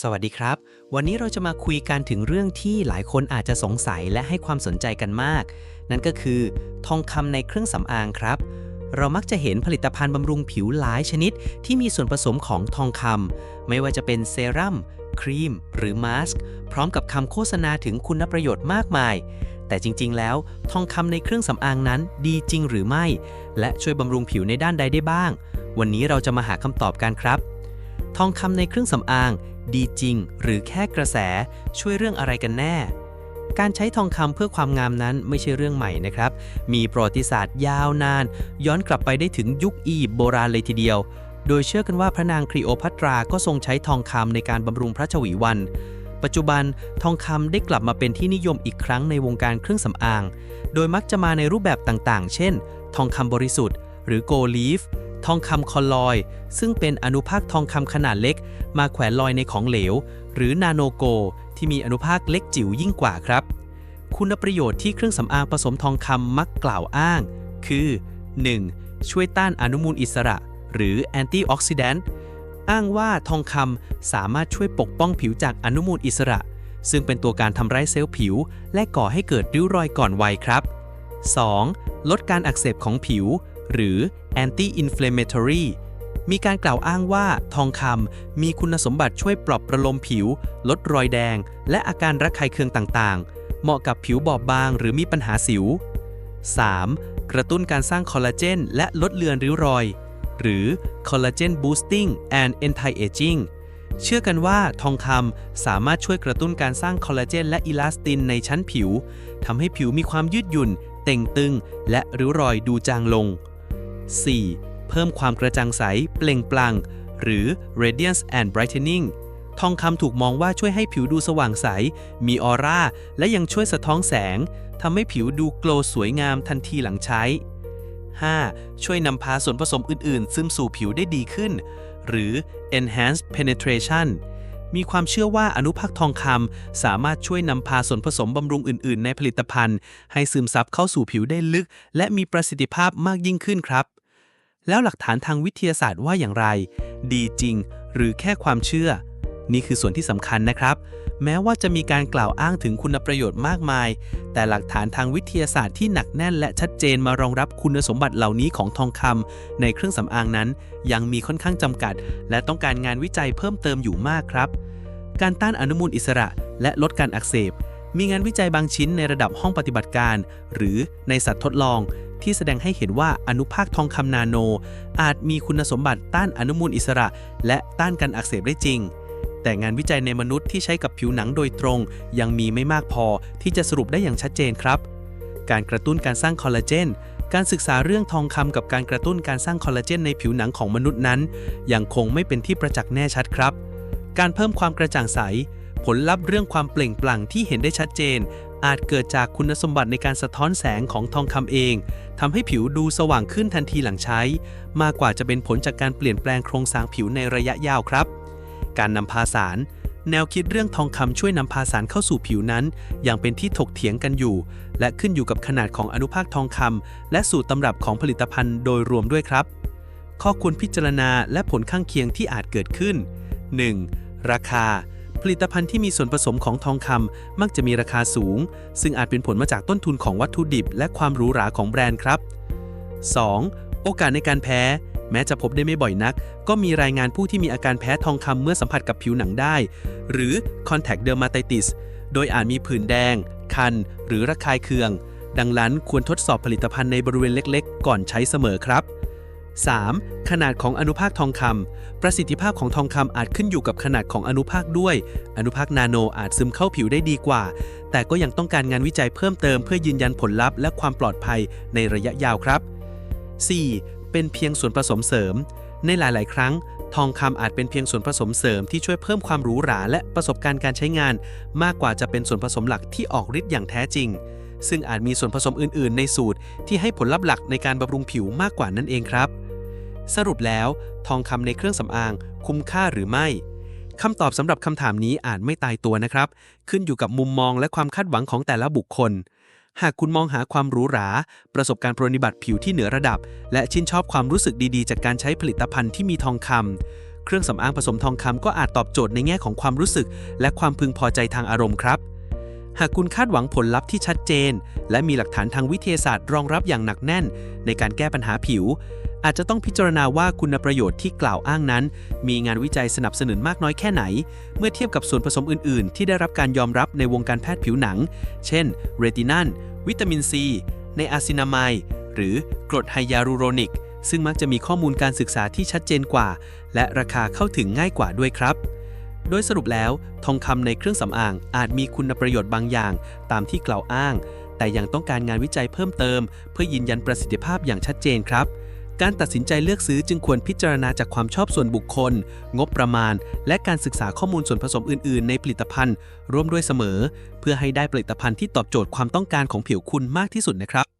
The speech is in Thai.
สวัสดีครับ วันนี้เราจะมาคุยกันถึงเรื่องที่หลายคนอาจจะสงสัยและให้ความสนใจกันมาก นั่นก็คือ ทองคำในเครื่องสำอางครับ เรามักจะเห็นผลิตภัณฑ์บำรุงผิวหลายชนิด ที่มีส่วนผสมของทองคำไม่ว่าจะเป็นเซรั่มครีม หรือมาสก์พร้อมกับคำโฆษณาถึงคุณประโยชน์มากมาย แต่จริง ๆ แล้ว ทองคำในเครื่องสำอางนั้นดีจริงหรือไม่ และช่วยบำรุงผิวในด้านใดได้บ้าง วันนี้เราจะมาหาคำตอบกันครับ ทองคำในเครื่องสำอาง ดีจริงหรือแค่กระแสช่วยเรื่องอะไรกันแน่ การใช้ทองคำเพื่อความงามนั้นไม่ใช่เรื่องใหม่นะครับ มีประวัติศาสตร์ยาวนาน ย้อนกลับไปได้ถึงยุคอียิปต์โบราณเลยทีเดียว โดยเชื่อกันว่าพระนางคลีโอพัตราก็ทรงใช้ทองคำในการบำรุงพระชวีวันปัจจุบันทองคำได้กลับมาเป็นที่นิยมอีกครั้งในวงการเครื่องสำอาง โดยมักจะมาในรูปแบบต่างๆ เช่น ทองคำบริสุทธิ์ หรือโกลลีฟ ทองคำคอลลอย ซึ่งเป็นอนุภาคทองคำขนาดเล็ก มาแขวนลอยในของเหลว หรือนาโนโก ที่มีอนุภาคเล็กจิ๋วยิ่งกว่าครับ คุณประโยชน์ที่เครื่องสำอางผสมทองคำมักกล่าวอ้าง คือ 1. ช่วยต้านอนุมูลอิสระ หรือแอนตี้ออกซิแดนต์อ้างว่าทองคำสามารถช่วยปกป้องผิวจากอนุมูลอิสระ ซึ่งเป็นตัวการทำร้ายเซลล์ผิว และก่อให้เกิดริ้วรอยก่อนวัยครับ 2. ลดการอักเสบของผิว หรือ anti inflammatory มีการกล่าวอ้างว่าทองคำมีคุณสมบัติช่วยปลอบประโลมผิว ลดรอยแดง และอาการระคายเคืองต่างๆ เหมาะกับผิวบอบบางหรือมีปัญหาสิว 3. กระตุ้นการสร้างคอลลาเจนและลดเลือนริ้วรอย หรือ collagen boosting and anti-aging เชื่อกันว่าทองคำสามารถช่วยกระตุ้นการสร้างคอลลาเจนและอิลาสตินในชั้นผิวทำให้ผิวมีความยืดหยุ่น เต่งตึง และริ้วรอยดูจางลง 4. เพิ่มความกระจ่างใส เปล่งปลั่ง หรือ radiance and brightening ทองคำถูกมองว่าช่วยให้ผิวดูสว่างใส มีออร่า และยังช่วยสะท้อนแสง ทำให้ผิวดูโกลว์สวยงามทันทีหลังใช้ 5. ช่วยนำพาส่วนผสมอื่นๆ ซึมสู่ผิวได้ดีขึ้น หรือ enhanced penetration มีความเชื่อว่าอนุภาคทองคำสามารถช่วยนำพาส่วนผสมบำรุงอื่น ๆ ในผลิตภัณฑ์ ให้ซึมซับเข้าสู่ผิวได้ลึก และมีประสิทธิภาพมากยิ่งขึ้นครับ แล้วหลักฐานทางวิทยาศาสตร์ว่าอย่างไร ดีจริง หรือแค่ความเชื่อ นี่คือส่วนที่สำคัญนะครับ แม้ว่าจะมีการกล่าวอ้างถึงคุณประโยชน์มากมาย แต่หลักฐานทางวิทยาศาสตร์ที่หนักแน่นและชัดเจนมารองรับคุณสมบัติเหล่านี้ของทองคำในเครื่องสำอางนั้น ยังมีค่อนข้างจำกัด และต้องการงานวิจัยเพิ่มเติมอยู่มากครับ การต้านอนุมูลอิสระ และลดการอักเสบมีงานวิจัยบางชิ้นในระดับห้องปฏิบัติการ หรือในสัตว์ทดลอง ที่แสดงให้เห็นว่าอนุภาคทองคำนาโน อาจมีคุณสมบัติต้านอนุมูลอิสระ และต้านการอักเสบได้จริง แต่งานวิจัยในมนุษย์ที่ใช้กับผิวหนังโดยตรง ยังมีไม่มากพอที่จะสรุปได้อย่างชัดเจนครับ การกระตุ้นการสร้างคอลลาเจนการศึกษาเรื่องทองคำกับการกระตุ้นการสร้างคอลลาเจนในผิวหนังของมนุษย์นั้น ยังคงไม่เป็นที่ประจักษ์แน่ชัดครับ การเพิ่มความกระจ่างใส ผลลัพธ์เรื่องความเปล่งปลั่งที่เห็นได้ชัดเจน อาจเกิดจากคุณสมบัติในการสะท้อนแสงของทองคำเองทำให้ผิวดูสว่างขึ้นทันทีหลังใช้ มากกว่าจะเป็นผลจากการเปลี่ยนแปลงโครงสร้างผิวในระยะยาวครับ การนำพาสารแนวคิดเรื่องทองคำช่วยนำพาสารเข้าสู่ผิวนั้น ยังเป็นที่ถกเถียงกันอยู่ และขึ้นอยู่กับขนาดของอนุภาคทองคำและสูตรตำรับของผลิตภัณฑ์โดยรวมด้วยครับ ข้อควรพิจารณาและผลข้างเคียงที่อาจเกิดขึ้น 1. ราคา ผลิตภัณฑ์ที่มีส่วนผสมของทองคำมักจะมีราคาสูง ซึ่งอาจเป็นผลมาจากต้นทุนของวัตถุดิบ และความหรูหราของแบรนด์ครับ 2. โอกาสในการแพ้ แม้จะพบได้ไม่บ่อยนัก ก็มีรายงานผู้ที่มีอาการแพ้ทองคำเมื่อสัมผัสกับผิวหนังได้ หรือ contact dermatitis โดยอาจมีผื่นแดง คัน หรือระคายเคือง ดังนั้นควรทดสอบผลิตภัณฑ์ในบริเวณเล็กๆ ก่อนใช้เสมอครับ 3. ขนาดของอนุภาคทองคำประสิทธิภาพของทองคำอาจขึ้นอยู่กับขนาดของอนุภาคด้วย อนุภาคนาโนอาจซึมเข้าผิวได้ดีกว่า แต่ก็ยังต้องการงานวิจัยเพิ่มเติมเพื่อยืนยันผลลัพธ์และความปลอดภัยในระยะยาวครับ 4. เป็นเพียงส่วนผสมเสริม ในหลาย ๆ ครั้ง ทองคำอาจเป็นเพียงส่วนผสมเสริมที่ช่วยเพิ่มความหรูหราและประสบการณ์การใช้งาน มากกว่าจะเป็นส่วนผสมหลักที่ออกฤทธิ์อย่างแท้จริงซึ่งอาจมีส่วนผสมอื่น ๆ ในสูตรที่ให้ผลลัพธ์หลักในการบำรุงผิวมากกว่านั่นเองครับ สรุปแล้วทองคำในเครื่องสำอางคุ้มค่าหรือไม่คำตอบสำหรับคำถามนี้อาจไม่ตายตัวนะครับ ขึ้นอยู่กับมุมมองและความคาดหวังของแต่ละบุคคล หากคุณมองหาความหรูหรา ประสบการณ์ปรนนิบัติผิวที่เหนือระดับ และชื่นชอบความรู้สึกดีๆ จากการใช้ผลิตภัณฑ์ที่มีทองคำเครื่องสำอางผสมทองคำก็อาจตอบโจทย์ในแง่ของความรู้สึก และความพึงพอใจทางอารมณ์ครับ หากคุณคาดหวังผลลัพธ์ที่ชัดเจน และมีหลักฐานทางวิทยาศาสตร์รองรับอย่างหนักแน่น ในการแก้ปัญหาผิว อาจจะต้องพิจารณาว่าคุณประโยชน์ที่กล่าวอ้างนั้น มีงานวิจัยสนับสนุนมากน้อยแค่ไหน เมื่อเทียบกับส่วนผสมอื่น ๆ ที่ได้รับการยอมรับในวงการแพทย์ผิวหนัง เช่น เรตินัลวิตามินซี ในอาซินามายหรือกรดไฮยาลูโรนิก ซึ่งมักจะมีข้อมูลการศึกษาที่ชัดเจนกว่า และราคาเข้าถึงง่ายกว่าด้วยครับ โดยสรุปแล้ว ทองคำในเครื่องสำอางอาจมีคุณประโยชน์บางอย่าง ตามที่กล่าวอ้าง แต่ยังต้องการงานวิจัยเพิ่มเติม เพื่อยืนยันประสิทธิภาพอย่างชัดเจนครับ การตัดสินใจเลือกซื้อจึงควรพิจารณาจากความชอบส่วนบุคคล งบประมาณ และการศึกษาข้อมูลส่วนผสมอื่น ๆ ในผลิตภัณฑ์ร่วมด้วยเสมอ เพื่อให้ได้ผลิตภัณฑ์ที่ตอบโจทย์ความต้องการของผิวคุณมากที่สุดนะครับ